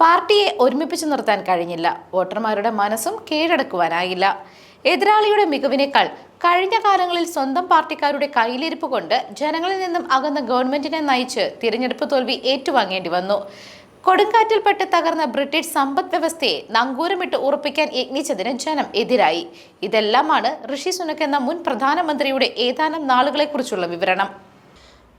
പാർട്ടിയെ ഒരുമിപ്പിച്ചു നിർത്താൻ കഴിഞ്ഞില്ല. വോട്ടർമാരുടെ മനസ്സും കീഴടക്കുവാനായില്ല. എതിരാളിയുടെ മികവിനേക്കാൾ കഴിഞ്ഞ കാലങ്ങളിൽ സ്വന്തം പാർട്ടിക്കാരുടെ കയ്യിലിരിപ്പ് കൊണ്ട് ജനങ്ങളിൽ നിന്നും അകന്ന ഗവൺമെന്റിനെ നയിച്ച് തിരഞ്ഞെടുപ്പ് തോൽവി ഏറ്റുവാങ്ങേണ്ടി വന്നു. കൊടുങ്കാറ്റിൽപ്പെട്ട് തകർന്ന ബ്രിട്ടീഷ് സമ്പദ് വ്യവസ്ഥയെ നങ്കൂരമിട്ട് ഉറപ്പിക്കാൻ യജ്ഞിച്ചതിന് ജനം എതിരായി. ഇതെല്ലാമാണ് ഋഷി സുനക് എന്ന മുൻ പ്രധാനമന്ത്രിയുടെ ഏതാനും നാളുകളെക്കുറിച്ചുള്ള വിവരണം.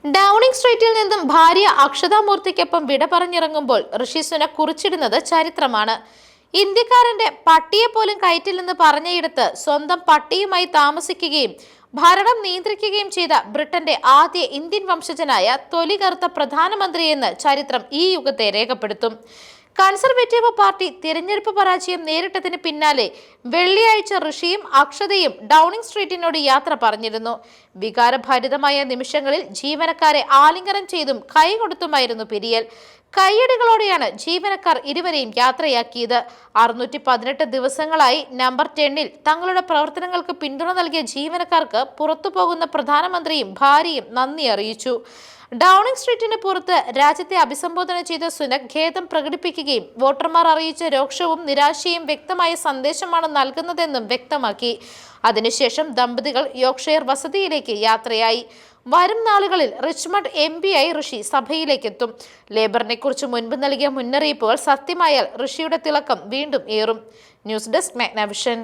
ഡൗണിംഗ് സ്ട്രീറ്റിൽ നിന്നും ഭാര്യ അക്ഷതാമൂർത്തിക്കൊപ്പം വിട പറഞ്ഞിറങ്ങുമ്പോൾ ഋഷി സുനക് കുറിച്ചിടുന്നത് ചരിത്രമാണ്. ഇന്ത്യക്കാരന്റെ പട്ടിയെ പോലും കയറ്റില്ലെന്ന് പറഞ്ഞയിടത്ത് സ്വന്തം പട്ടിയുമായി താമസിക്കുകയും ഭരണം നിയന്ത്രിക്കുകയും ചെയ്ത ബ്രിട്ടന്റെ ആദ്യ ഇന്ത്യൻ വംശജനായ തൊലി കറുത്ത പ്രധാനമന്ത്രിയെന്ന് ചരിത്രം ഈ യുഗത്തെ രേഖപ്പെടുത്തും. കൺസർവേറ്റീവ് പാർട്ടി തിരഞ്ഞെടുപ്പ് പരാജയം നേരിട്ടതിന് പിന്നാലെ വെള്ളിയാഴ്ച ഋഷിയും അക്ഷതയും ഡൗണിംഗ് സ്ട്രീറ്റിനോട് യാത്ര പറഞ്ഞിരുന്നു. വികാരഭരിതമായ നിമിഷങ്ങളിൽ ജീവനക്കാരെ ആലിംഗനം ചെയ്തും കൈകൊടുത്തുമായിരുന്നു പിരിയൽ. കൈയടികളോടെയാണ് ജീവനക്കാർ ഇരുവരെയും യാത്രയാക്കിയത്. അറുന്നൂറ്റി പതിനെട്ട് ദിവസങ്ങളായി നമ്പർ ടെന്നിൽ തങ്ങളുടെ പ്രവർത്തനങ്ങൾക്ക് പിന്തുണ നൽകിയ ജീവനക്കാർക്ക് പുറത്തു പോകുന്ന പ്രധാനമന്ത്രിയും ഭാര്യയും നന്ദി അറിയിച്ചു. ഡൗണിംഗ് സ്ട്രീറ്റിന് പുറത്ത് രാജ്യത്തെ അഭിസംബോധന ചെയ്ത സുനക് ഖേദം പ്രകടിപ്പിക്കുകയും വോട്ടർമാർ അറിയിച്ച രോക്ഷവും നിരാശയും വ്യക്തമായ സന്ദേശമാണ് നൽകുന്നതെന്നും വ്യക്തമാക്കി. അതിനുശേഷം ദമ്പതികൾ യോക്ഷയർ വസതിയിലേക്ക് യാത്രയായി. വരും നാളുകളിൽ റിച്ച്മണ്ട് എം ആയി ഋഷി സഭയിലേക്കെത്തും. ലേബറിനെ കുറിച്ച് മുൻപ് നൽകിയ മുന്നറിയിപ്പുകൾ സത്യമായാൽ ഋഷിയുടെ തിളക്കം വീണ്ടും ഏറും. News desk Magnavision.